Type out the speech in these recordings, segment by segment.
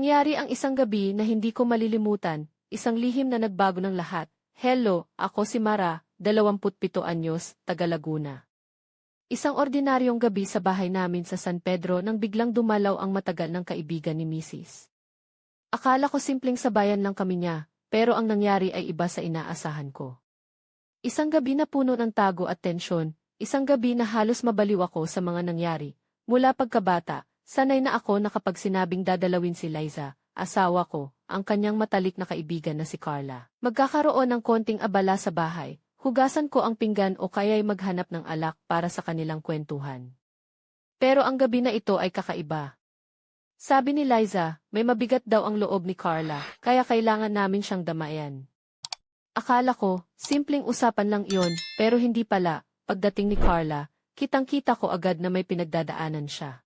Nangyari ang isang gabi na hindi ko malilimutan, isang lihim na nagbago ng lahat. Hello, ako si Mara, 27 anyos, taga Laguna. Isang ordinaryong gabi sa bahay namin sa San Pedro nang biglang dumalaw ang matagal ng kaibigan ni Mrs. Akala ko simpleng sabayan lang kami niya, pero ang nangyari ay iba sa inaasahan ko. Isang gabi na puno ng tago at tensyon, isang gabi na halos mabaliw ako sa mga nangyari. Mula pagkabata, sanay na ako na sinabing dadalawin si Liza, asawa ko, ang kanyang matalik na kaibigan na si Carla. Magkakaroon ng konting abala sa bahay, hugasan ko ang pinggan o kaya'y maghanap ng alak para sa kanilang kwentuhan. Pero ang gabi na ito ay kakaiba. Sabi ni Liza, may mabigat daw ang loob ni Carla, kaya kailangan namin siyang damayan. Akala ko, simpleng usapan lang iyon, pero hindi pala, pagdating ni Carla, kitang-kita ko agad na may pinagdadaanan siya.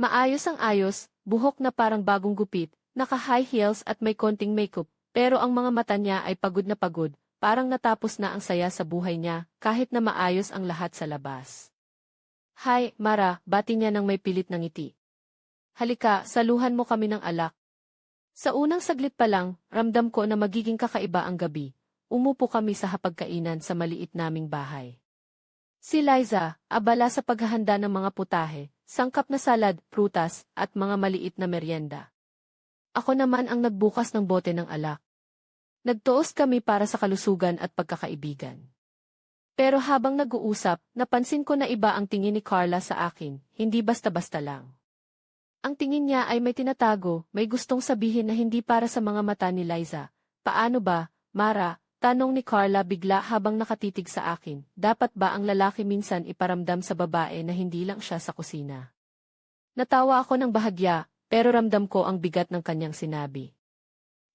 Maayos ang ayos, buhok na parang bagong gupit, naka-high heels at may konting makeup, pero ang mga mata niya ay pagod na pagod, parang natapos na ang saya sa buhay niya, kahit na maayos ang lahat sa labas. Hi, Mara, bati niya ng may pilit ng ngiti. Halika, saluhan mo kami ng alak. Sa unang saglit pa lang, ramdam ko na magiging kakaiba ang gabi. Umupo kami sa hapagkainan sa maliit naming bahay. Si Liza, abala sa paghahanda ng mga putahe, sangkap na salad, prutas, at mga maliit na merienda. Ako naman ang nagbukas ng bote ng alak. Nagtuos kami para sa kalusugan at pagkakaibigan. Pero habang nag-uusap, napansin ko na iba ang tingin ni Carla sa akin, hindi basta-basta lang. Ang tingin niya ay may tinatago, may gustong sabihin na hindi para sa mga mata ni Liza. Paano ba, Mara? Tanong ni Carla bigla habang nakatitig sa akin, dapat ba ang lalaki minsan iparamdam sa babae na hindi lang siya sa kusina? Natawa ako ng bahagya, pero ramdam ko ang bigat ng kanyang sinabi.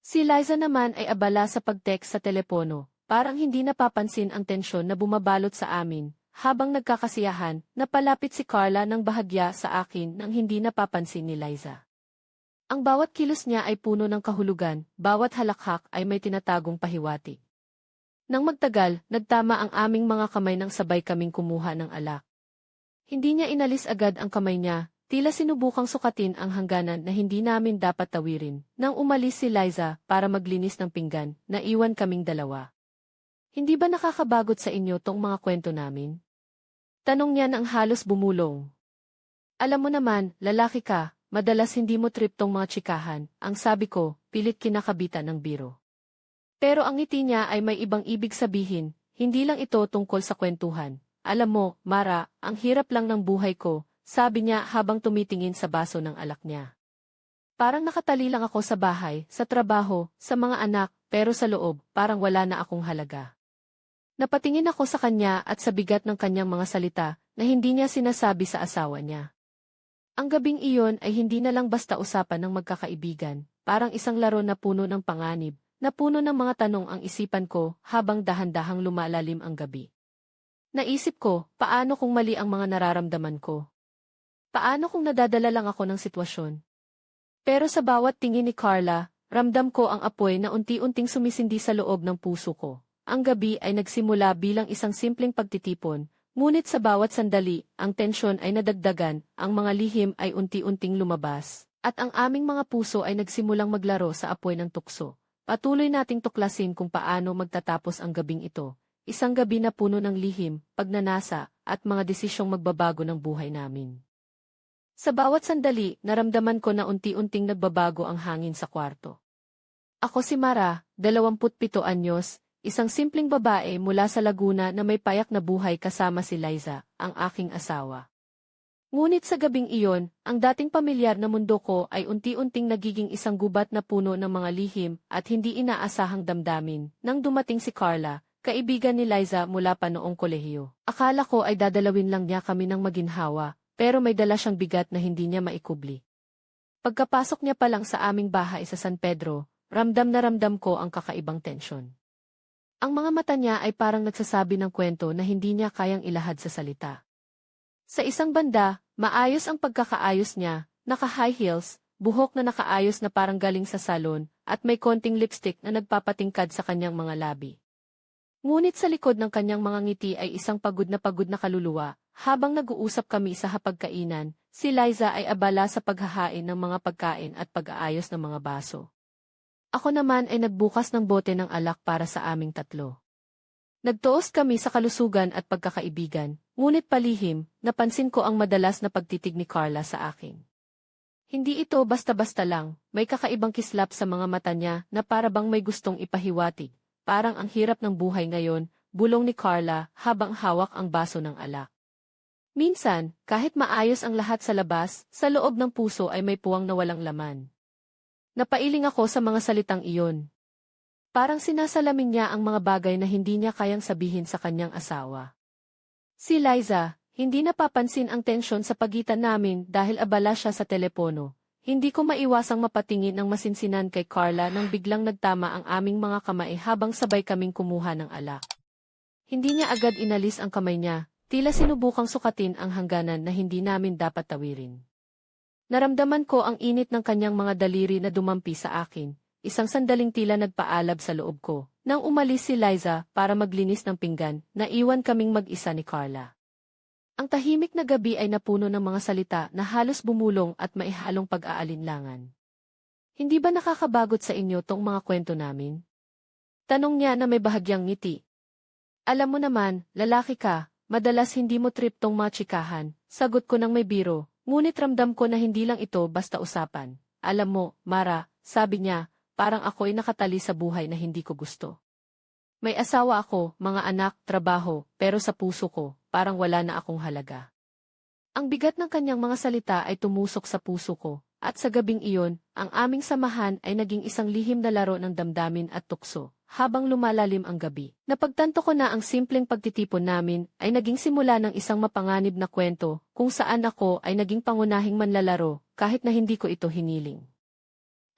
Si Liza naman ay abala sa pag-text sa telepono, parang hindi napapansin ang tensyon na bumabalot sa amin, habang nagkakasiyahan, napalapit si Carla ng bahagya sa akin nang hindi napapansin ni Liza. Ang bawat kilos niya ay puno ng kahulugan, bawat halakhak ay may tinatagong pahiwatig. Nang magtagal, nagtama ang aming mga kamay nang sabay kaming kumuha ng alak. Hindi niya inalis agad ang kamay niya, tila sinubukang sukatin ang hangganan na hindi namin dapat tawirin. Nang umalis si Liza para maglinis ng pinggan, naiwan kaming dalawa. Hindi ba nakakabagot sa inyo tong mga kwento namin? Tanong niya nang halos bumulong. Alam mo naman, lalaki ka, madalas hindi mo trip tong mga tsikahan, ang sabi ko, pilit kinakabitan ng biro. Pero ang ngiti niya ay may ibang ibig sabihin, hindi lang ito tungkol sa kwentuhan. Alam mo, Mara, ang hirap lang ng buhay ko, sabi niya habang tumitingin sa baso ng alak niya. Parang nakatali lang ako sa bahay, sa trabaho, sa mga anak, pero sa loob, parang wala na akong halaga. Napatingin ako sa kanya at sa bigat ng kanyang mga salita na hindi niya sinasabi sa asawa niya. Ang gabing iyon ay hindi na lang basta usapan ng magkakaibigan, parang isang laro na puno ng panganib, Napuno ng mga tanong ang isipan ko habang dahan-dahang lumalalim ang gabi. Naisip ko, paano kung mali ang mga nararamdaman ko? Paano kung nadadala lang ako ng sitwasyon? Pero sa bawat tingin ni Carla, ramdam ko ang apoy na unti-unting sumisindi sa loob ng puso ko. Ang gabi ay nagsimula bilang isang simpleng pagtitipon, ngunit sa bawat sandali, ang tensyon ay nadagdagan, ang mga lihim ay unti-unting lumabas, at ang aming mga puso ay nagsimulang maglaro sa apoy ng tukso. Patuloy nating tuklasin kung paano magtatapos ang gabing ito, isang gabi na puno ng lihim, pagnanasa, at mga desisyong magbabago ng buhay namin. Sa bawat sandali, naramdaman ko na unti-unting nagbabago ang hangin sa kwarto. Ako si Mara, 27 anyos, isang simpleng babae mula sa Laguna na may payak na buhay kasama si Liza, ang aking asawa. Ngunit sa gabing iyon, ang dating pamilyar na mundo ko ay unti-unting nagiging isang gubat na puno ng mga lihim at hindi inaasahang damdamin. Nang dumating si Carla, kaibigan ni Liza mula pa noong kolehiyo. Akala ko ay dadalawin lang niya kami ng maginhawa, pero may dala siyang bigat na hindi niya maikubli. Pagkapasok niya pa lang sa aming bahay sa San Pedro, ramdam na ramdam ko ang kakaibang tensyon. Ang mga mata niya ay parang nagsasabi ng kwento na hindi niya kayang ilahad sa salita. Sa isang banda, maayos ang pagkakaayos niya, naka-high heels, buhok na nakaayos na parang galing sa salon, at may konting lipstick na nagpapatingkad sa kanyang mga labi. Ngunit sa likod ng kanyang mga ngiti ay isang pagod na pagod na kaluluwa, habang nag-uusap kami sa hapagkainan, si Liza ay abala sa paghahain ng mga pagkain at pag-aayos ng mga baso. Ako naman ay nagbukas ng bote ng alak para sa aming tatlo. Nagtuos kami sa kalusugan at pagkakaibigan, ngunit palihim, napansin ko ang madalas na pagtitig ni Carla sa akin. Hindi ito basta-basta lang, may kakaibang kislap sa mga mata niya na para bang may gustong ipahiwatig. Parang ang hirap ng buhay ngayon, bulong ni Carla habang hawak ang baso ng alak. Minsan, kahit maayos ang lahat sa labas, sa loob ng puso ay may puwang na walang laman. Napailing ako sa mga salitang iyon. Parang sinasalamin niya ang mga bagay na hindi niya kayang sabihin sa kanyang asawa. Si Liza, hindi napapansin ang tensyon sa pagitan namin dahil abala siya sa telepono. Hindi ko maiwasang mapatingin ng masinsinan kay Carla nang biglang nagtama ang aming mga kamay habang sabay kaming kumuha ng alak. Hindi niya agad inalis ang kamay niya, tila sinubukang sukatin ang hangganan na hindi namin dapat tawirin. Naramdaman ko ang init ng kanyang mga daliri na dumampi sa akin, isang sandaling tila nagpaalab sa loob ko. Nang umalis si Liza para maglinis ng pinggan, naiwan kaming mag-isa ni Carla. Ang tahimik na gabi ay napuno ng mga salita na halos bumulong at maihalong pag-aalinlangan. Hindi ba nakakabagot sa inyo tong mga kwento namin? Tanong niya na may bahagyang ngiti. Alam mo naman, lalaki ka, madalas hindi mo trip tong mga tsikahan, sagot ko ng may biro, ngunit ramdam ko na hindi lang ito basta usapan. Alam mo, Mara, sabi niya, parang ako'y nakatali sa buhay na hindi ko gusto. May asawa ako, mga anak, trabaho, pero sa puso ko, parang wala na akong halaga. Ang bigat ng kanyang mga salita ay tumusok sa puso ko, at sa gabing iyon, ang aming samahan ay naging isang lihim na laro ng damdamin at tukso. Habang lumalalim ang gabi, napagtanto ko na ang simpleng pagtitipon namin ay naging simula ng isang mapanganib na kwento kung saan ako ay naging pangunahing manlalaro kahit na hindi ko ito hiniling.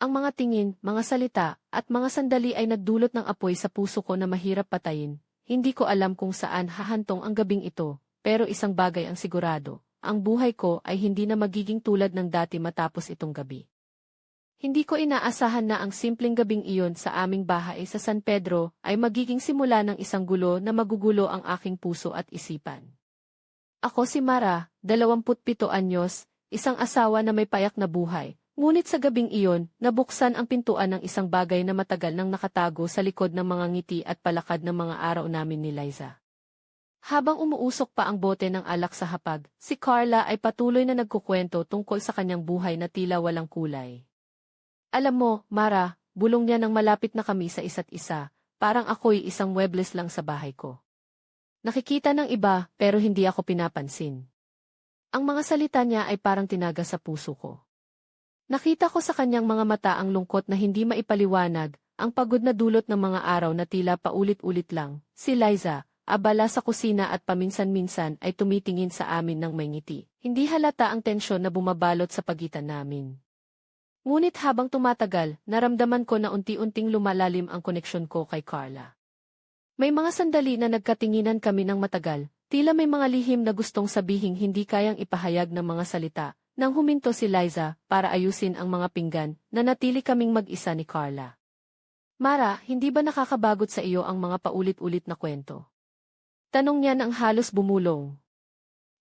Ang mga tingin, mga salita, at mga sandali ay nagdulot ng apoy sa puso ko na mahirap patayin. Hindi ko alam kung saan hahantong ang gabing ito, pero isang bagay ang sigurado. Ang buhay ko ay hindi na magiging tulad ng dati matapos itong gabi. Hindi ko inaasahan na ang simpleng gabing iyon sa aming bahay sa San Pedro ay magiging simula ng isang gulo na magugulo ang aking puso at isipan. Ako si Mara, 27 anyos, isang asawa na may payak na buhay, Ngunit sa gabing iyon, nabuksan ang pintuan ng isang bagay na matagal nang nakatago sa likod ng mga ngiti at palakad ng mga araw namin ni Liza. Habang umuusok pa ang bote ng alak sa hapag, si Carla ay patuloy na nagkukwento tungkol sa kanyang buhay na tila walang kulay. Alam mo, Mara, bulong niya nang malapit na kami sa isa't isa, parang ako'y isang webless lang sa bahay ko. Nakikita ng iba, pero hindi ako pinapansin. Ang mga salita niya ay parang tinaga sa puso ko. Nakita ko sa kanyang mga mata ang lungkot na hindi maipaliwanag, ang pagod na dulot ng mga araw na tila paulit-ulit lang. Si Liza, abala sa kusina at paminsan-minsan ay tumitingin sa amin ng may ngiti. Hindi halata ang tensyon na bumabalot sa pagitan namin. Ngunit habang tumatagal, naramdaman ko na unti-unting lumalalim ang koneksyon ko kay Carla. May mga sandali na nagkatinginan kami ng matagal, tila may mga lihim na gustong sabihing hindi kayang ipahayag ng mga salita, nang huminto si Liza para ayusin ang mga pinggan, na natili kaming mag-isa ni Carla. Mara, hindi ba nakakabagot sa iyo ang mga paulit-ulit na kwento? Tanong niya nang halos bumulong.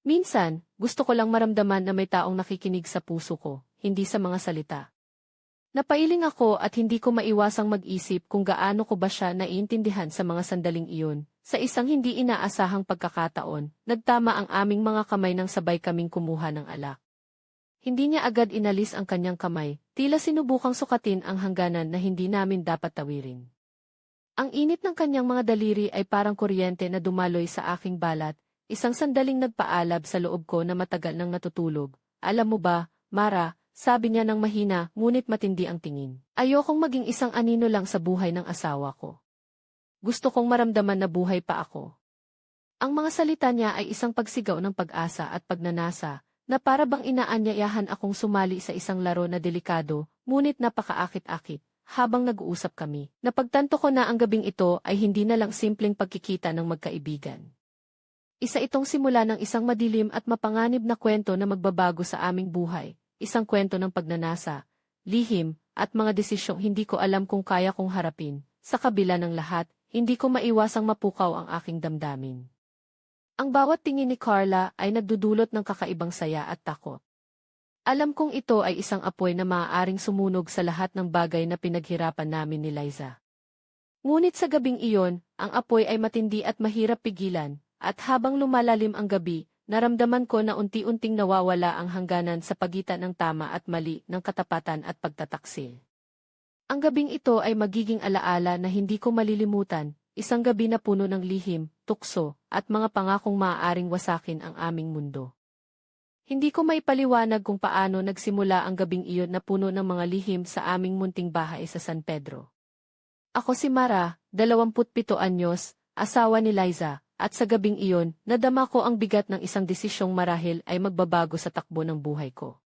Minsan, gusto ko lang maramdaman na may taong nakikinig sa puso ko, hindi sa mga salita. Napailing ako at hindi ko maiwasang mag-isip kung gaano ko ba siya naiintindihan sa mga sandaling iyon. Sa isang hindi inaasahang pagkakataon, nagtama ang aming mga kamay nang sabay kaming kumuha ng alak. Hindi niya agad inalis ang kanyang kamay, tila sinubukang sukatin ang hangganan na hindi namin dapat tawirin. Ang init ng kanyang mga daliri ay parang kuryente na dumaloy sa aking balat, isang sandaling nagpaalab sa loob ko na matagal nang natutulog. Alam mo ba, Mara, sabi niya ng mahina, ngunit matindi ang tingin. Ayokong maging isang anino lang sa buhay ng asawa ko. Gusto kong maramdaman na buhay pa ako. Ang mga salita niya ay isang pagsigaw ng pag-asa at pagnanasa, na para bang inaanyayahan akong sumali sa isang laro na delikado, ngunit napakaakit-akit. Habang nag-uusap kami, napagtanto ko na ang gabing ito ay hindi na lang simpleng pagkikita ng magkaibigan. Isa itong simula ng isang madilim at mapanganib na kwento na magbabago sa aming buhay, isang kwento ng pagnanasa, lihim, at mga desisyong hindi ko alam kung kaya kong harapin. Sa kabila ng lahat, hindi ko maiwasang mapukaw ang aking damdamin. Ang bawat tingin ni Carla ay nagdudulot ng kakaibang saya at takot. Alam kong ito ay isang apoy na maaaring sumunog sa lahat ng bagay na pinaghirapan namin ni Liza. Ngunit sa gabing iyon, ang apoy ay matindi at mahirap pigilan, at habang lumalalim ang gabi, naramdaman ko na unti-unting nawawala ang hangganan sa pagitan ng tama at mali ng katapatan at pagtataksil. Ang gabing ito ay magiging alaala na hindi ko malilimutan, isang gabi na puno ng lihim, tukso, at mga pangakong maaaring wasakin ang aming mundo. Hindi ko maipaliwanag kung paano nagsimula ang gabing iyon na puno ng mga lihim sa aming munting bahay sa San Pedro. Ako si Mara, 27 anyos, asawa ni Liza, at sa gabing iyon, nadama ko ang bigat ng isang desisyong marahil ay magbabago sa takbo ng buhay ko.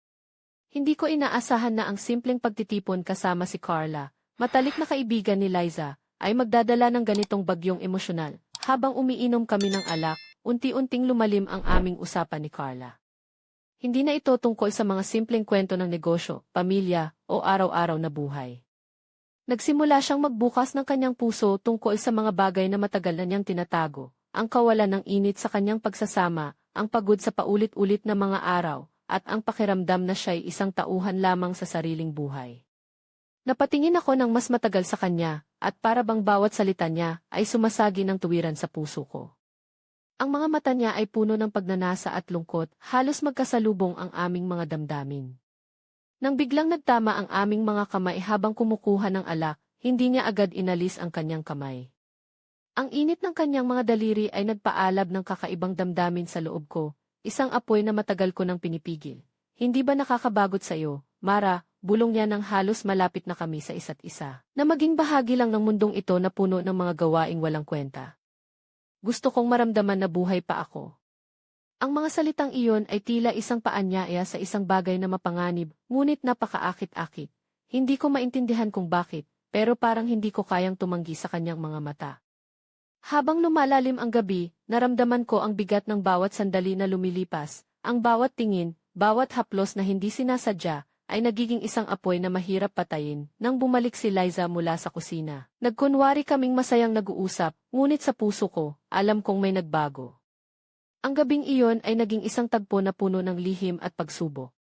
Hindi ko inaasahan na ang simpleng pagtitipon kasama si Carla, matalik na kaibigan ni Liza, ay magdadala ng ganitong bagyong emosyonal. Habang umiinom kami ng alak, unti-unting lumalim ang aming usapan ni Carla. Hindi na ito tungkol sa mga simpleng kwento ng negosyo, pamilya, o araw-araw na buhay. Nagsimula siyang magbukas ng kanyang puso tungkol sa mga bagay na matagal na niyang tinatago, ang kawalan ng init sa kanyang pagsasama, ang pagod sa paulit-ulit na mga araw, at ang pakiramdam na siya'y isang tauhan lamang sa sariling buhay. Napatingin ako ng mas matagal sa kanya, at para bang bawat salita niya ay sumasagi ng tuwiran sa puso ko. Ang mga mata niya ay puno ng pagnanasa at lungkot, halos magkasalubong ang aming mga damdamin. Nang biglang nagtama ang aming mga kamay habang kumukuha ng alak, hindi niya agad inalis ang kanyang kamay. Ang init ng kanyang mga daliri ay nagpaalab ng kakaibang damdamin sa loob ko, isang apoy na matagal ko nang pinipigil. Hindi ba nakakabagot sa iyo, Mara, bulong niya nang halos malapit na kami sa isa't isa, na maging bahagi lang ng mundong ito na puno ng mga gawaing walang kwenta. Gusto kong maramdaman na buhay pa ako. Ang mga salitang iyon ay tila isang paanyaya sa isang bagay na mapanganib, ngunit napakaakit-akit. Hindi ko maintindihan kung bakit, pero parang hindi ko kayang tumanggi sa kanyang mga mata. Habang lumalalim ang gabi, naramdaman ko ang bigat ng bawat sandali na lumilipas, ang bawat tingin, bawat haplos na hindi sinasadya, ay nagiging isang apoy na mahirap patayin nang bumalik si Liza mula sa kusina. Nagkunwari kaming masayang nag-uusap, ngunit sa puso ko, alam kong may nagbago. Ang gabing iyon ay naging isang tagpo na puno ng lihim at pagsubok.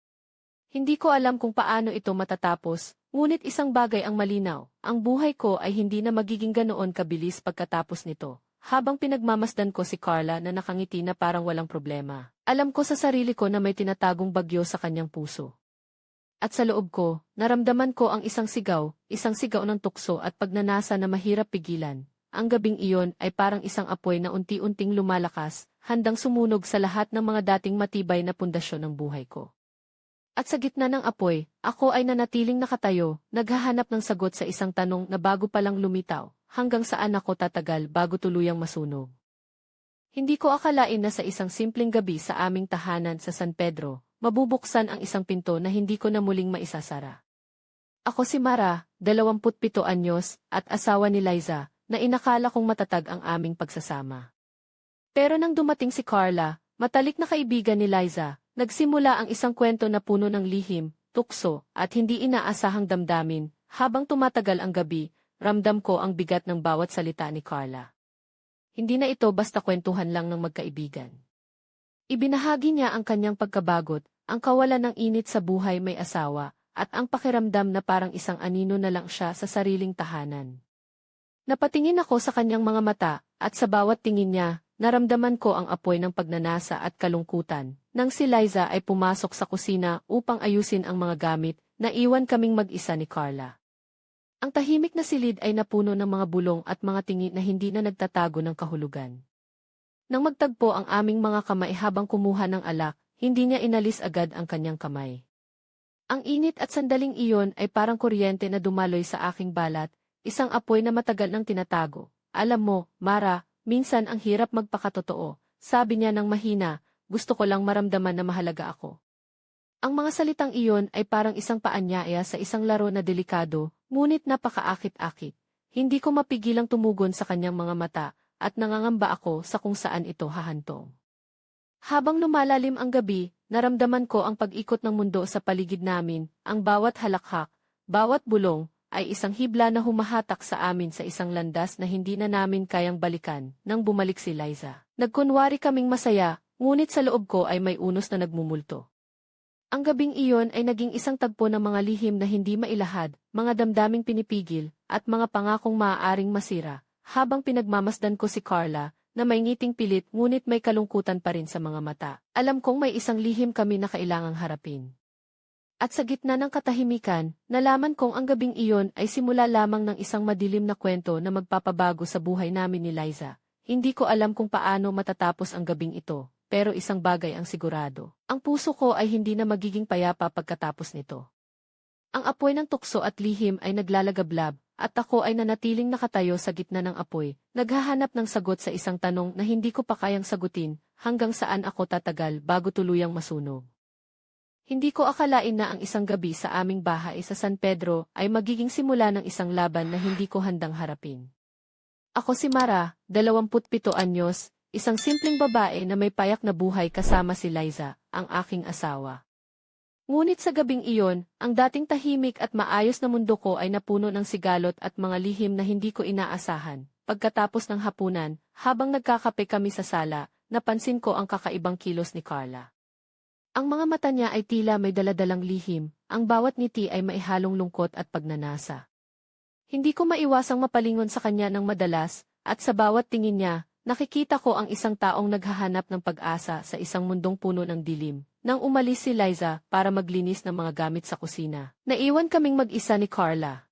Hindi ko alam kung paano ito matatapos, ngunit isang bagay ang malinaw, ang buhay ko ay hindi na magiging ganoon kabilis pagkatapos nito. Habang pinagmamasdan ko si Carla na nakangiti na parang walang problema, alam ko sa sarili ko na may tinatagong bagyo sa kanyang puso. At sa loob ko, naramdaman ko ang isang sigaw, isang sigaw ng tukso at pagnanasa na mahirap pigilan. Ang gabing iyon ay parang isang apoy na unti-unting lumalakas, handang sumunog sa lahat ng mga dating matibay na pundasyon ng buhay ko. At sa gitna ng apoy, ako ay nanatiling nakatayo, naghahanap ng sagot sa isang tanong na bago palang lumitaw, hanggang saan ako tatagal bago tuluyang masunog. Hindi ko akalain na sa isang simpleng gabi sa aming tahanan sa San Pedro, mabubuksan ang isang pinto na hindi ko na muling maisasara. Ako si Mara, 27 anyos, at asawa ni Liza, na inakala kong matatag ang aming pagsasama. Pero nang dumating si Carla, matalik na kaibigan ni Liza, nagsimula ang isang kwento na puno ng lihim, tukso, at hindi inaasahang damdamin. Habang tumatagal ang gabi, ramdam ko ang bigat ng bawat salita ni Carla. Hindi na ito basta kwentuhan lang ng magkaibigan. Ibinahagi niya ang kanyang pagkabagot, ang kawalan ng init sa buhay may asawa, at ang pakiramdam na parang isang anino na lang siya sa sariling tahanan. Napatingin ako sa kanyang mga mata, at sa bawat tingin niya, Naramdaman ko ang apoy ng pagnanasa at kalungkutan. Nang si Liza ay pumasok sa kusina upang ayusin ang mga gamit, naiwan kaming mag-isa ni Carla. Ang tahimik na silid ay napuno ng mga bulong at mga tingin na hindi na nagtatago ng kahulugan. Nang magtagpo ang aming mga kamay habang kumuha ng alak, hindi niya inalis agad ang kanyang kamay. Ang init at sandaling iyon ay parang kuryente na dumaloy sa aking balat, isang apoy na matagal nang tinatago. Alam mo, Mara, Minsan ang hirap magpakatotoo, sabi niya ng mahina, gusto ko lang maramdaman na mahalaga ako. Ang mga salitang iyon ay parang isang paanyaya sa isang laro na delikado, ngunit napakaakit-akit. Hindi ko mapigilang tumugon sa kanyang mga mata, at nangangamba ako sa kung saan ito hahantong. Habang lumalalim ang gabi, naramdaman ko ang pag-ikot ng mundo sa paligid namin, ang bawat halakhak, bawat bulong, ay isang hibla na humahatak sa amin sa isang landas na hindi na namin kayang balikan nang bumalik si Liza. Nagkunwari kaming masaya, ngunit sa loob ko ay may unos na nagmumulto. Ang gabing iyon ay naging isang tagpo ng mga lihim na hindi mailahad, mga damdaming pinipigil, at mga pangakong maaaring masira, habang pinagmamasdan ko si Carla, na may ngiting pilit ngunit may kalungkutan pa rin sa mga mata. Alam kong may isang lihim kami na kailangang harapin. At sa gitna ng katahimikan, nalaman kong ang gabing iyon ay simula lamang ng isang madilim na kwento na magpapabago sa buhay namin ni Liza. Hindi ko alam kung paano matatapos ang gabing ito, pero isang bagay ang sigurado. Ang puso ko ay hindi na magiging payapa pagkatapos nito. Ang apoy ng tukso at lihim ay naglalagablab, at ako ay nanatiling nakatayo sa gitna ng apoy, naghahanap ng sagot sa isang tanong na hindi ko pa kayang sagutin, hanggang saan ako tatagal bago tuluyang masunog. Hindi ko akalain na ang isang gabi sa aming bahay sa San Pedro ay magiging simula ng isang laban na hindi ko handang harapin. Ako si Mara, 27 anyos, isang simpleng babae na may payak na buhay kasama si Liza, ang aking asawa. Ngunit sa gabing iyon, ang dating tahimik at maayos na mundo ko ay napuno ng sigalot at mga lihim na hindi ko inaasahan. Pagkatapos ng hapunan, habang nagkakape kami sa sala, napansin ko ang kakaibang kilos ni Carla. Ang mga mata niya ay tila may daladalang lihim, ang bawat ngiti ay maihalong lungkot at pagnanasa. Hindi ko maiwasang mapalingon sa kanya ng madalas, at sa bawat tingin niya, nakikita ko ang isang taong naghahanap ng pag-asa sa isang mundong puno ng dilim. Nang umalis si Liza para maglinis ng mga gamit sa kusina, naiwan kaming mag-isa ni Carla.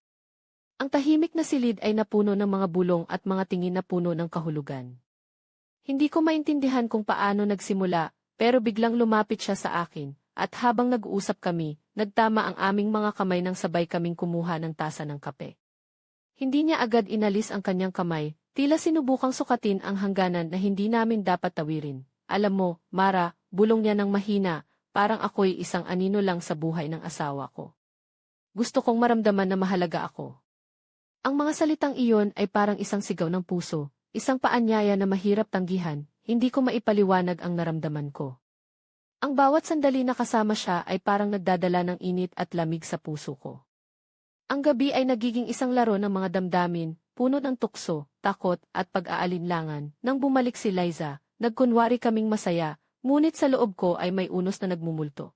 Ang tahimik na silid ay napuno ng mga bulong at mga tingin na puno ng kahulugan. Hindi ko maintindihan kung paano nagsimula, pero biglang lumapit siya sa akin, at habang nag-uusap kami, nagtama ang aming mga kamay nang sabay kaming kumuha ng tasa ng kape. Hindi niya agad inalis ang kanyang kamay, tila sinubukang sukatin ang hangganan na hindi namin dapat tawirin. Alam mo, Mara, bulong niya ng mahina, parang ako'y isang anino lang sa buhay ng asawa ko. Gusto kong maramdaman na mahalaga ako. Ang mga salitang iyon ay parang isang sigaw ng puso, isang paanyaya na mahirap tanggihan, hindi ko maipaliwanag ang naramdaman ko. Ang bawat sandali na kasama siya ay parang nagdadala ng init at lamig sa puso ko. Ang gabi ay nagiging isang laro ng mga damdamin, puno ng tukso, takot, at pag-aalinlangan. Nang bumalik si Liza, nagkunwari kaming masaya, ngunit sa loob ko ay may unos na nagmumulto.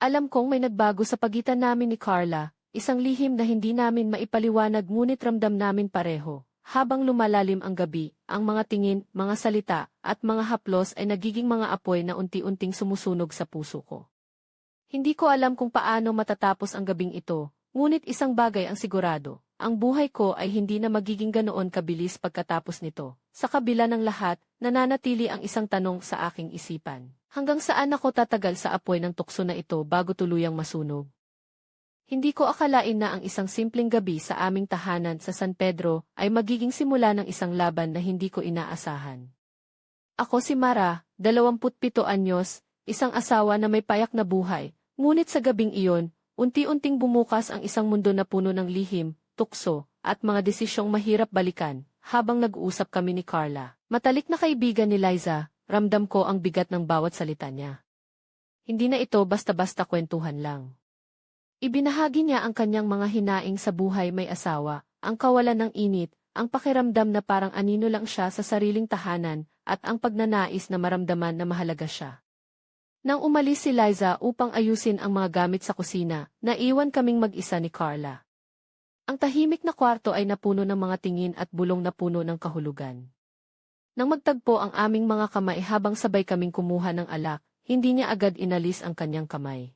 Alam kong may nagbago sa pagitan namin ni Carla, isang lihim na hindi namin maipaliwanag ngunit ramdam namin pareho. Habang lumalalim ang gabi, ang mga tingin, mga salita, at mga haplos ay nagiging mga apoy na unti-unting sumusunog sa puso ko. Hindi ko alam kung paano matatapos ang gabing ito, ngunit isang bagay ang sigurado, ang buhay ko ay hindi na magiging ganoon kabilis pagkatapos nito. Sa kabila ng lahat, nananatili ang isang tanong sa aking isipan. Hanggang saan ako tatagal sa apoy ng tukso na ito bago tuluyang masunog? Hindi ko akalain na ang isang simpleng gabi sa aming tahanan sa San Pedro ay magiging simula ng isang laban na hindi ko inaasahan. Ako si Mara, 27 anyos, isang asawa na may payak na buhay, ngunit sa gabing iyon, unti-unting bumukas ang isang mundo na puno ng lihim, tukso, at mga desisyong mahirap balikan, habang nag-uusap kami ni Carla. Matalik na kaibigan ni Liza, ramdam ko ang bigat ng bawat salita niya. Hindi na ito basta-basta kwentuhan lang. Ibinahagi niya ang kanyang mga hinaing sa buhay may asawa, ang kawalan ng init, ang pakiramdam na parang anino lang siya sa sariling tahanan, at ang pagnanais na maramdaman na mahalaga siya. Nang umalis si Liza upang ayusin ang mga gamit sa kusina, naiwan kaming mag-isa ni Carla. Ang tahimik na kwarto ay napuno ng mga tingin at bulong na puno ng kahulugan. Nang magtagpo ang aming mga kamay habang sabay kaming kumuha ng alak, hindi niya agad inalis ang kanyang kamay.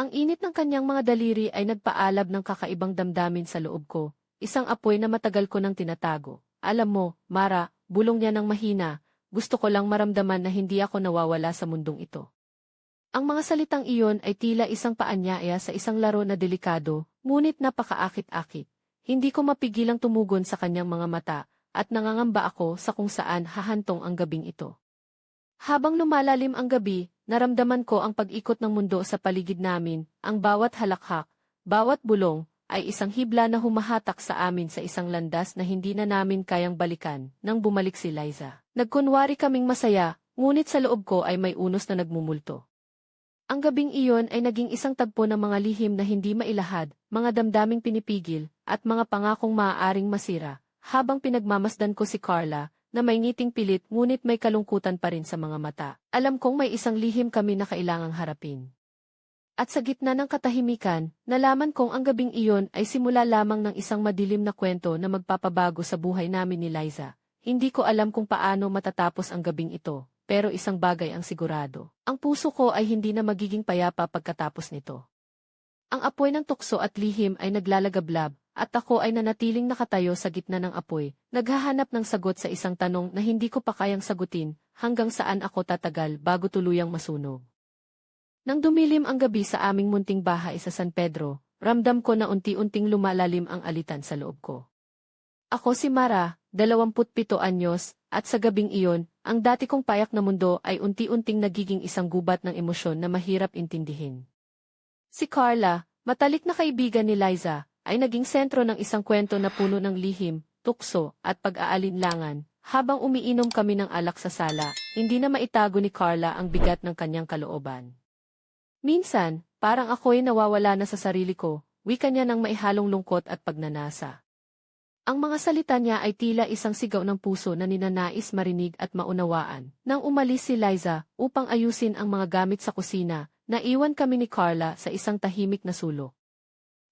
Ang init ng kanyang mga daliri ay nagpaalab ng kakaibang damdamin sa loob ko, isang apoy na matagal ko nang tinatago. Alam mo, Mara, bulong niya ng mahina, gusto ko lang maramdaman na hindi ako nawawala sa mundong ito. Ang mga salitang iyon ay tila isang paanyaya sa isang laro na delikado, ngunit napakaakit-akit. Hindi ko mapigilang tumugon sa kanyang mga mata, at nangangamba ako sa kung saan hahantong ang gabing ito. Habang lumalalim ang gabi, naramdaman ko ang pag-ikot ng mundo sa paligid namin, ang bawat halakhak, bawat bulong, ay isang hibla na humahatak sa amin sa isang landas na hindi na namin kayang balikan nang bumalik si Liza. Nagkunwari kaming masaya, ngunit sa loob ko ay may unos na nagmumulto. Ang gabing iyon ay naging isang tagpo ng mga lihim na hindi mailahad, mga damdaming pinipigil, at mga pangakong maaaring masira. Habang pinagmamasdan ko si Carla, na may ngiting pilit ngunit may kalungkutan pa rin sa mga mata. Alam kong may isang lihim kami na kailangang harapin. At sa gitna ng katahimikan, nalaman kong ang gabing iyon ay simula lamang ng isang madilim na kwento na magpapabago sa buhay namin ni Liza. Hindi ko alam kung paano matatapos ang gabing ito, pero isang bagay ang sigurado. Ang puso ko ay hindi na magiging payapa pagkatapos nito. Ang apoy ng tukso at lihim ay naglalagablab, at ako ay nanatiling nakatayo sa gitna ng apoy, naghahanap ng sagot sa isang tanong na hindi ko pa kayang sagutin, hanggang saan ako tatagal bago tuluyang masunog. Nang dumilim ang gabi sa aming munting bahay sa San Pedro, ramdam ko na unti-unting lumalalim ang alitan sa loob ko. Ako si Mara, 27 anyos, at sa gabing iyon, ang dati kong payak na mundo ay unti-unting nagiging isang gubat ng emosyon na mahirap intindihin. Si Carla, matalik na kaibigan ni Liza, ay naging sentro ng isang kwento na puno ng lihim, tukso, at pag-aalinlangan. Habang umiinom kami ng alak sa sala, hindi na maitago ni Carla ang bigat ng kanyang kalooban. Minsan, parang ako'y nawawala na sa sarili ko, wika niya ng maihalong lungkot at pagnanasa. Ang mga salita niya ay tila isang sigaw ng puso na ninanais marinig at maunawaan. Nang umalis si Liza upang ayusin ang mga gamit sa kusina, naiwan kami ni Carla sa isang tahimik na sulok.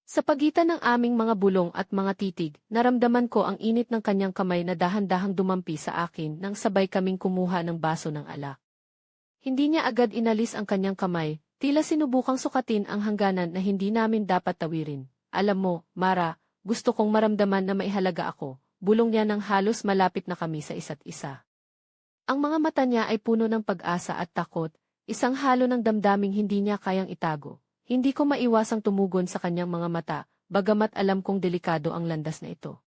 Sa pagitan ng aming mga bulong at mga titig, naramdaman ko ang init ng kanyang kamay na dahan-dahang dumampi sa akin nang sabay kaming kumuha ng baso ng alak. Hindi niya agad inalis ang kanyang kamay, tila sinubukang sukatin ang hangganan na hindi namin dapat tawirin. Alam mo, Mara, gusto kong maramdaman na maihalaga ako, bulong niya nang halos malapit na kami sa isa't isa. Ang mga mata niya ay puno ng pag-asa at takot, isang halo ng damdaming hindi niya kayang itago. Hindi ko maiwasang tumugon sa kanyang mga mata, bagamat alam kong delikado ang landas na ito.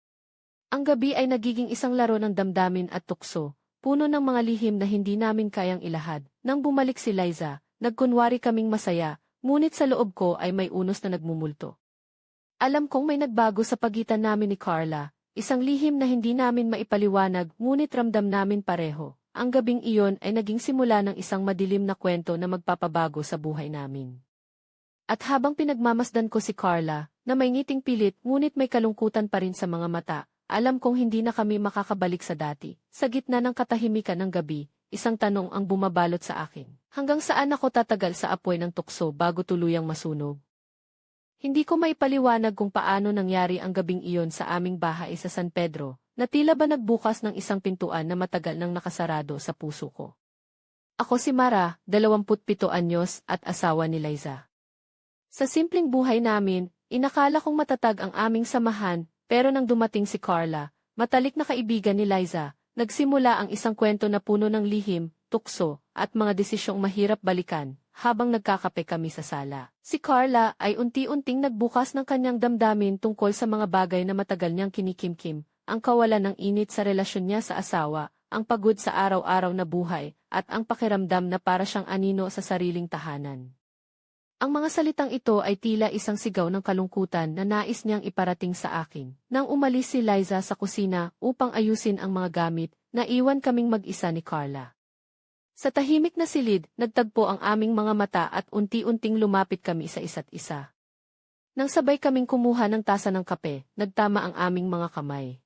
Ang gabi ay nagiging isang laro ng damdamin at tukso, puno ng mga lihim na hindi namin kayang ilahad. Nang bumalik si Liza, nagkunwari kaming masaya, ngunit sa loob ko ay may unos na nagmumulto. Alam kong may nagbago sa pagitan namin ni Carla, isang lihim na hindi namin maipaliwanag ngunit ramdam namin pareho. Ang gabing iyon ay naging simula ng isang madilim na kwento na magpapabago sa buhay namin. At habang pinagmamasdan ko si Carla, na may ngiting pilit ngunit may kalungkutan pa rin sa mga mata, alam kong hindi na kami makakabalik sa dati. Sa gitna ng katahimikan ng gabi, isang tanong ang bumabalot sa akin. Hanggang saan ako tatagal sa apoy ng tukso bago tuluyang masunog? Hindi ko maipaliwanag kung paano nangyari ang gabing iyon sa aming bahay sa San Pedro, na tila ba nagbukas ng isang pintuan na matagal nang nakasarado sa puso ko. Ako si Mara, 27 anyos at asawa ni Liza. Sa simpleng buhay namin, inakala kong matatag ang aming samahan, pero nang dumating si Carla, matalik na kaibigan ni Liza, nagsimula ang isang kwento na puno ng lihim, tukso, at mga desisyong mahirap balikan, habang nagkakape kami sa sala. Si Carla ay unti-unting nagbukas ng kanyang damdamin tungkol sa mga bagay na matagal niyang kinikimkim, ang kawalan ng init sa relasyon niya sa asawa, ang pagod sa araw-araw na buhay, at ang pakiramdam na para siyang anino sa sariling tahanan. Ang mga salitang ito ay tila isang sigaw ng kalungkutan na nais niyang iparating sa akin. Nang umalis si Liza sa kusina upang ayusin ang mga gamit, naiwan kaming mag-isa ni Carla. Sa tahimik na silid, nagtagpo ang aming mga mata at unti-unting lumapit kami sa isa't isa. Nang sabay kaming kumuha ng tasa ng kape, nagtama ang aming mga kamay.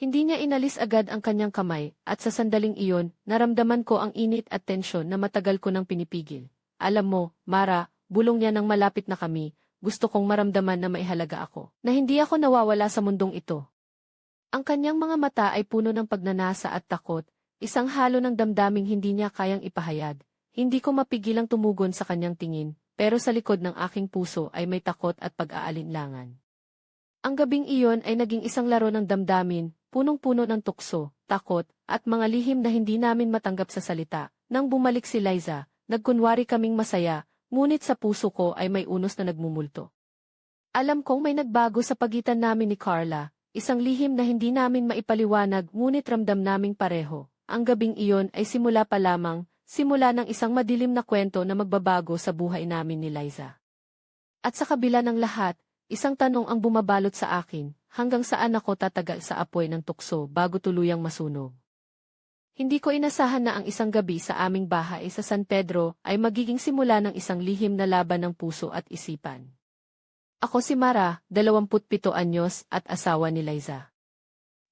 Hindi niya inalis agad ang kanyang kamay, at sa sandaling iyon, naramdaman ko ang init at tensyon na matagal ko nang pinipigil. Alam mo, Mara, bulong niya nang malapit na kami, gusto kong maramdaman na maihalaga ako, na hindi ako nawawala sa mundong ito. Ang kanyang mga mata ay puno ng pagnanasa at takot, isang halo ng damdaming hindi niya kayang ipahayag. Hindi ko mapigilang tumugon sa kanyang tingin, pero sa likod ng aking puso ay may takot at pag-aalinlangan. Ang gabing iyon ay naging isang laro ng damdamin, punong-puno ng tukso, takot, at mga lihim na hindi namin matanggap sa salita. Nang bumalik si Liza, nagkunwari kaming masaya, ngunit sa puso ko ay may unos na nagmumulto. Alam kong may nagbago sa pagitan namin ni Carla, isang lihim na hindi namin maipaliwanag ngunit ramdam naming pareho. Ang gabing iyon ay simula pa lamang, simula ng isang madilim na kwento na magbabago sa buhay namin ni Liza. At sa kabila ng lahat, isang tanong ang bumabalot sa akin, hanggang saan ako tatagal sa apoy ng tukso bago tuluyang masunog. Hindi ko inasahan na ang isang gabi sa aming bahay sa San Pedro ay magiging simula ng isang lihim na laban ng puso at isipan. Ako si Mara, 27 anyos at asawa ni Liza.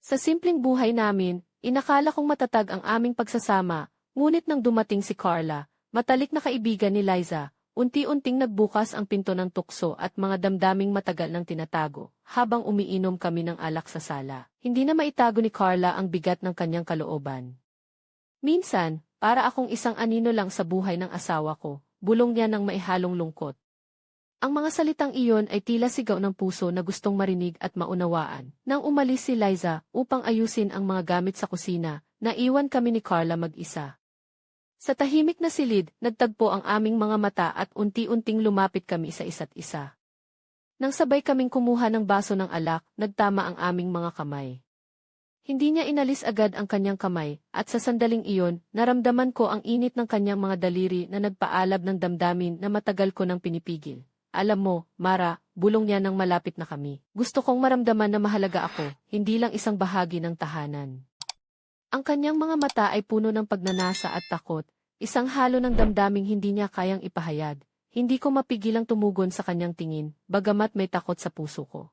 Sa simpleng buhay namin, Inakala kong matatag ang aming pagsasama, ngunit nang dumating si Carla, matalik na kaibigan ni Liza, unti-unting nagbukas ang pinto ng tukso at mga damdaming matagal nang tinatago, habang umiinom kami ng alak sa sala. Hindi na maitago ni Carla ang bigat ng kanyang kalooban. Minsan, para akong isang anino lang sa buhay ng asawa ko, bulong niya ng maihalong lungkot. Ang mga salitang iyon ay tila sigaw ng puso na gustong marinig at maunawaan. Nang umalis si Liza upang ayusin ang mga gamit sa kusina, naiwan kami ni Carla mag-isa. Sa tahimik na silid, nagtagpo ang aming mga mata at unti-unting lumapit kami sa isa't isa. Nang sabay kaming kumuha ng baso ng alak, nagtama ang aming mga kamay. Hindi niya inalis agad ang kanyang kamay, at sa sandaling iyon, naramdaman ko ang init ng kanyang mga daliri na nagpaalab ng damdamin na matagal ko nang pinipigil. Alam mo, Mara, bulong niya nang malapit na kami. Gusto kong maramdaman na mahalaga ako, hindi lang isang bahagi ng tahanan. Ang kanyang mga mata ay puno ng pagnanasa at takot, isang halo ng damdaming hindi niya kayang ipahayag. Hindi ko mapigilang tumugon sa kanyang tingin, bagamat may takot sa puso ko.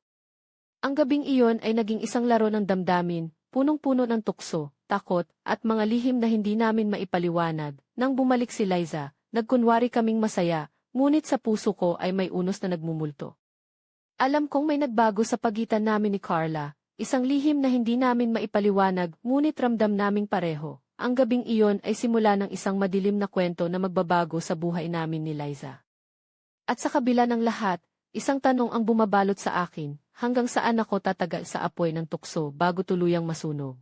Ang gabing iyon ay naging isang laro ng damdamin, punong-puno ng tukso, takot, at mga lihim na hindi namin maipaliwanag. Nang bumalik si Liza, nagkunwari kaming masaya, ngunit sa puso ko ay may unos na nagmumulto. Alam kong may nagbago sa pagitan namin ni Carla, isang lihim na hindi namin maipaliwanag ngunit ramdam naming pareho. Ang gabing iyon ay simula ng isang madilim na kwento na magbabago sa buhay namin ni Liza. At sa kabila ng lahat, isang tanong ang bumabalot sa akin, hanggang saan ako tatagal sa apoy ng tukso bago tuluyang masunog.